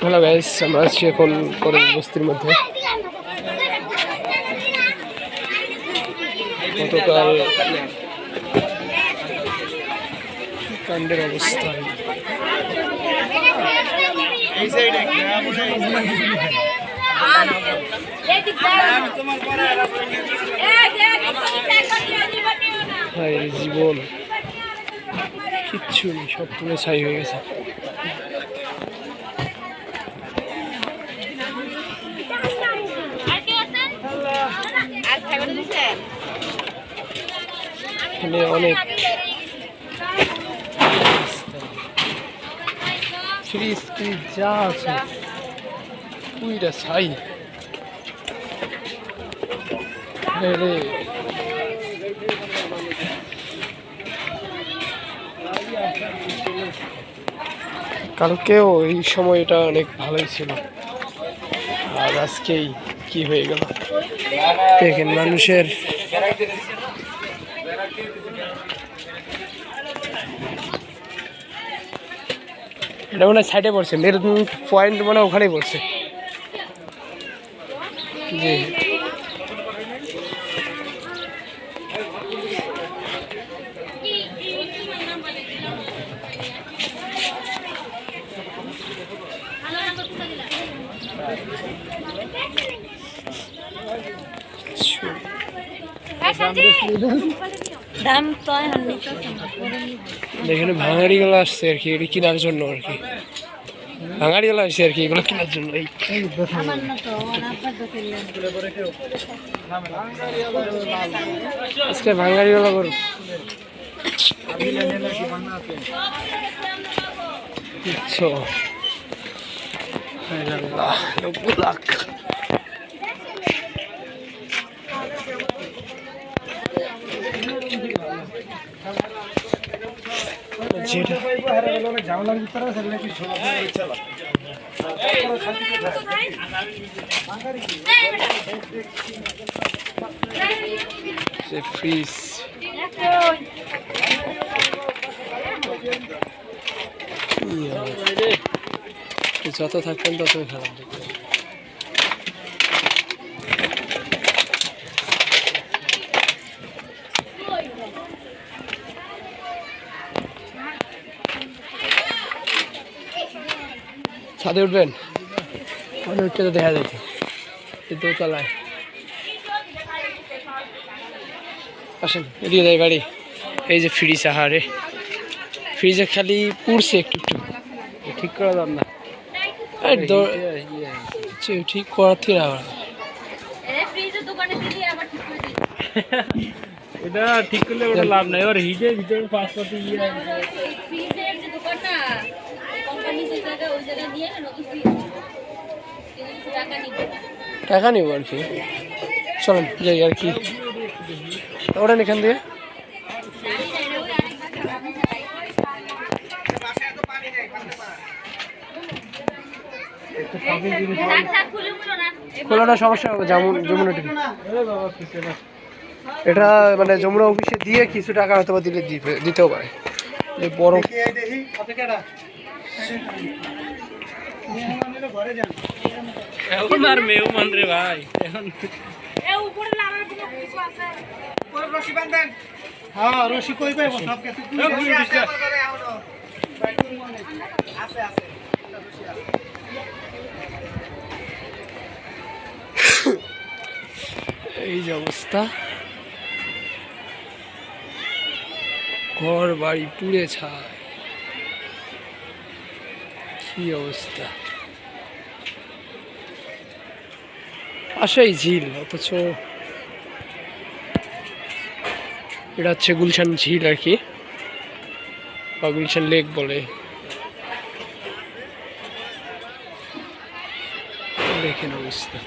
Hello guys আমরা আছি এখন কলেজ বস্তির মধ্যে। গতকাল কাণ্ডের অবস্থা। জীবন। কিচ্ছু নেই, সব পুরো ছাই হয়ে গেছে। অনেক ফ্রিজ ফ্রিজ যা আছে, পুইরা ছাই। রে। কালকেও এই সময়টা অনেক ভালোই ছিল। আর আজকেই কি হয়ে গেল? দেখেন মানুষের এটা মনে হয় সাইডে পড়ছে মেরুদন পয়েন্ট মনে ওখানেই পড়ছে। জি। দাম তো এখন নিতে এখানে আসছে আর কি, এটা কেনার জন্য আর কি। ভাঙাড়িগুলো আসছে আর কি, এগুলো কেনার জন্য। আজকে ভাঙাড়িগুলো করুন কিচ্ছু হায় লাখ। ফ্রিজ যত থাকতেন ততই খারাপ ছাদে উঠবেন? ছাদে উঠতে তো দেখা যাচ্ছে। এই দোতলায় আসেন এদিকে যাই বাড়ি। এই যে ফ্রিজ আহারে। ফ্রিজে খালি পুড়ছে একটু একটু। ঠিক করা দাম না। ঠিক করার থেকে আবার। করে এটা ঠিক করলে ওটা লাভ নাই। ওর হিটে ভিতরে পাসপোর্ট ইয়ে ফ্রিজের যে দোকান না কোম্পানি যে জায়গায় ওই জায়গায় নিয়ে না নতুন ফ্রিজ কিন্তু কিছু টাকা নিবে। আর কি? চলেন যাই আর কি। ওটা এখান দিয়ে। খুলে না। সমস্যা হবে যেমন টিভি এটা মানে যমুনা অফিসে দিয়ে কিছু টাকা হয়তো বা দিলে দিতেও পারে। বড় এখন আর রে ভাই। এখন এ উপরে লাগার কোনো কিছু আছে। হ্যাঁ রশি কই পাইব সব কিছু এই যে অবস্থা। ঘর বাড়ি পুড়ে ছায় কি অবস্থা। পাশেই ঝিল, অথচ এটা হচ্ছে গুলশান ঝিল আর কি, বা গুলশান লেক বলে। দেখেন অবস্থা।